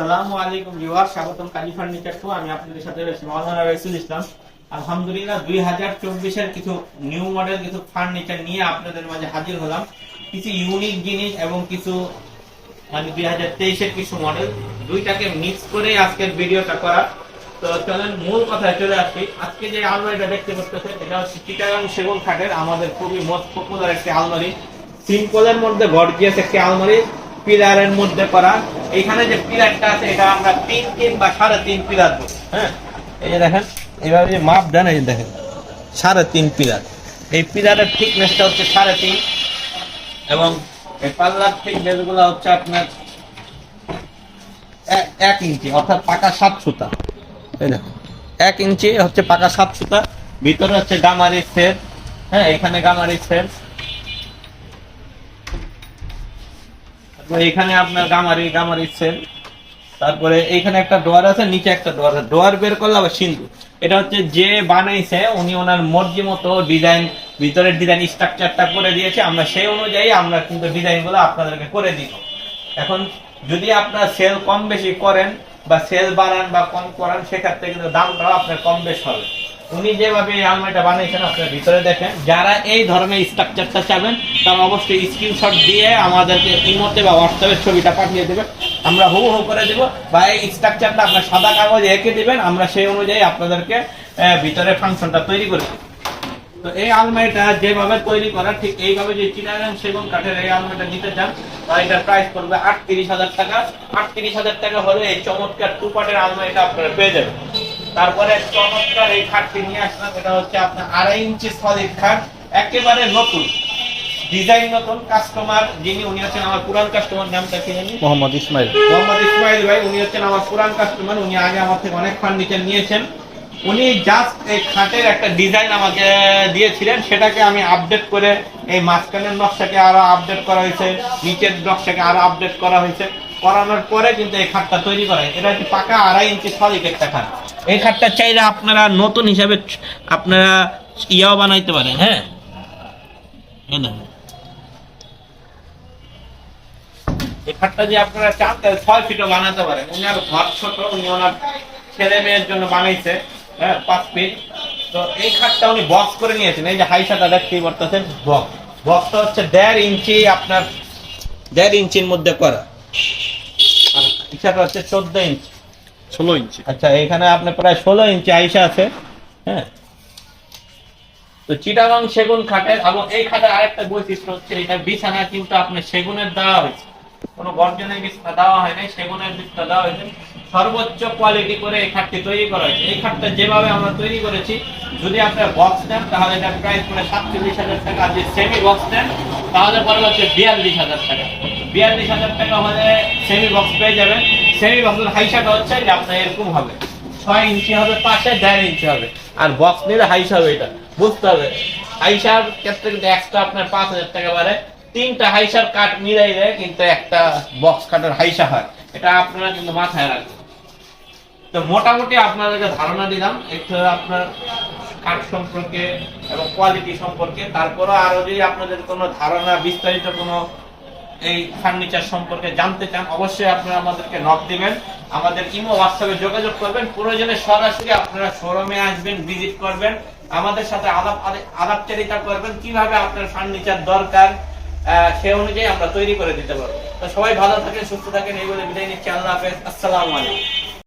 সালামু আলাইকুম ভিউয়ার স্বাগতম কাজী ফার্নিচার টু আমি আপনাদের সাথে রয়েছি মাওলানা রাইসুল ইসলাম। আলহামদুলিল্লাহ দুই হাজার চব্বিশের কিছু নিউ মডেল, কিছু ফার্নিচার নিয়ে আপনাদের মাঝে হাজির হলাম। কিছু ইউনিক জিনিস এবং কিছু মানে দুই হাজার তেইশের কিছু মডেল, দুইটাকে মিক্স করে আজকের ভিডিওটা করা। তো চলেন, মূল কথায় চলে আসি। আজকে যে আলমারিটা দেখতে পাচ্ছেন, এটা হচ্ছে চিটাগাং সেগুন খাটের, আমাদের খুবই মোস্ট পপুলার একটি আলমারি। সিম্পলের মধ্যে গর্জিয়াস একটি আলমারি। পিলারের মধ্যে করা। এখানে যে পিলারটা আছে, এটা আমরা তিন তিন বা সাড়ে তিন পিলার হ্যাঁ? এই যে দেখেন এভাবে যে মাপ দেন, এই দেখেন, সাড়ে তিন পিলার। এই পিলারের থিকনেসটা হচ্ছে সাড়ে তিন। এবং এই পাল্লার থিকনেসগুলো হচ্ছে আপনার এক ইঞ্চি, অর্থাৎ পাকা সাত সুতা। এই দেখো এক ইঞ্চি হচ্ছে পাকা সাত সুতা। ভিতরে হচ্ছে গামারি সেট হ্যাঁ এখানে গামারি সেট তারপরে এখানে আপনার গামারি গামারি সেল তারপরে এইখানে একটা ডোয়ার আছে, নিচে একটা ডোয়ার আছে। ডোয়ার বের করলে আবার সিন্ধু। এটা হচ্ছে যে বানাইছে, উনি ওনার মর্জি মতো ডিজাইন ভিতরের ডিজাইন স্ট্রাকচারটা করে দিয়েছে। আমরা সেই অনুযায়ী আমরা কিন্তু ডিজাইনগুলো আপনাদেরকে করে দিব। এখন যদি আপনার সেল কম বেশি করেন বা সেল বাড়ান বা কম করান, সেক্ষেত্রে কিন্তু দামটাও আপনার কম বেশ হবে। উনি যেভাবে এই আলমারিটা বানিয়েছেন, আপনার ভিতরে দেখেন। যারা এই ধরনের স্ট্রাকচারটা চাবেন, তারা অবশ্যই স্ক্রিনশট দিয়ে আমাদেরকে ইমোতে বা হোয়াটসঅ্যাপের ছবিটা পাঠিয়ে দেবে আমরা হু হু করে দেবো। বা এই স্ট্রাকচারটা আপনার সাদা কাগজে এঁকে দেবেন, আমরা সেই অনুযায়ী আপনাদেরকে ভিতরে ফাংশনটা তৈরি করে তো এই আলমারিটা যেভাবে তৈরি করা, ঠিক এইভাবে যে চিটাগাং সেগুন কাঠের এই আলমারিটা নিতে চান এটার প্রাইস পড়বে আটত্রিশ হাজার টাকা। আটত্রিশ হাজার টাকা হলে এই চমৎকার টু পাটের আলমারিটা আপনারা পেয়ে যাবেন। তারপরে চমৎকার এই খাটটি নিয়ে আসলাম। এটা হচ্ছে আপনার আড়াই ইঞ্চি সলিড খাট একেবারে নতুন। ডিজাইন নতুন কাস্টমার যিনি উনি হচ্ছেন আমার পুরান কাস্টমার নামটা কি জানি? মোহাম্মদ ইসমাইল। মোহাম্মদ ইসমাইল ভাই উনি হচ্ছেন আমার পুরান কাস্টমার উনি আগে আমার থেকে অনেক ফার্নিচার নিয়েছেন। উনি জাস্ট এই খাটের একটা ডিজাইন আমাকে দিয়েছিলেন সেটাকে আমি আপডেট করে এই মাঝখানের নকশাকে আরও আপডেট করা হয়েছে নিচের নকশাকে আরও আপডেট করা হয়েছে। করানোর পরে কিন্তু এই খাটটা তৈরি করা হয়। এটা হচ্ছে পাকা আড়াই ইঞ্চি সলিড একটা খাট। এই খাটটা চাইলে আপনারা নতুন হিসাবে আপনারা ইয়াও বানাইতে পারেন হ্যাঁ? হ্যাঁ পাঁচ ফিট। তো এই উনি বক্স করে নিয়েছেন। এই যে হাইসাটা বক্স। বক্সটা হচ্ছে দেড় ইঞ্চি আপনার, দেড় ইঞ্চির মধ্যে করা। হচ্ছে চোদ্দ ইঞ্চি। ষোলো ইঞ্চি। আচ্ছা এখানে আপনার প্রায় ষোলো ইঞ্চি আইসা আছে হ্যাঁ? তো চিটাগাং সেগুন খাটের এবং এই খাটের আরেকটা বৈশিষ্ট্য হচ্ছে এটা বিছানা কিন্তু আপনার সেগুনের দেওয়া হয়েছে। কোনো গর্জনের বিছানা দেওয়া হয় নাই সেগুনের বিছানা দেওয়া হয়েছে। সর্বোচ্চ কোয়ালিটি করে এই খাটটি তৈরি করা হয়েছে। এই খাটটা যেভাবে আমরা তৈরি করেছি যদি আপনার বক্স নেন তাহলে এটার প্রাইস পড়ে সাতচল্লিশ হাজার টাকা। আর যদি সেমি বক্স নেন তাহলে পড়বে হচ্ছে বিয়াল্লিশ হাজার টাকা। বিয়াল্লিশ হাজার টাকা হলে সেমি বক্স পেয়ে যাবেন। সেমি বক্সের হাইসাটা হচ্ছে যে আপনার এরকম হবে। ছয় ইঞ্চি হবে পাশে দেড় ইঞ্চি হবে। আর বক্স নিলে হবে এটা। বুঝতে হবে। ক্ষেত্রে কিন্তু আপনার পাঁচ হাজার টাকা বাড়ে। তিনটা মিলাই দেয় কিন্তু একটা বক্স হাইসা হয়। এটা আপনারা কিন্তু মাথায় রাখবেন। তো মোটামুটি আপনাদেরকে ধারণা দিলাম, একটু আপনার কাঠ সম্পর্কে এবং কোয়ালিটি সম্পর্কে। তারপরও আরও যদি আপনাদের কোনো ধারণা, বিস্তারিত কোনো এই ফার্নিচার সম্পর্কে জানতে চান, অবশ্যই আপনারা আমাদেরকে নক দিবেন। আমাদের ইমো হোয়াটসঅ্যাপে যোগাযোগ করবেন। প্রয়োজনে সরাসরি আপনারা শোরুমে আসবেন ভিজিট করবেন। আমাদের সাথে আলাপ আলাপচারিতা করবেন, কীভাবে আপনার ফার্নিচার দরকার সে অনুযায়ী আমরা তৈরি করে দিতে পারব। তো সবাই ভালো থাকেন, সুস্থ থাকেন, এই বলে বিদায় নিচ্ছি। আল্লাহ হাফেজ। আসসালামু আলাইকুম।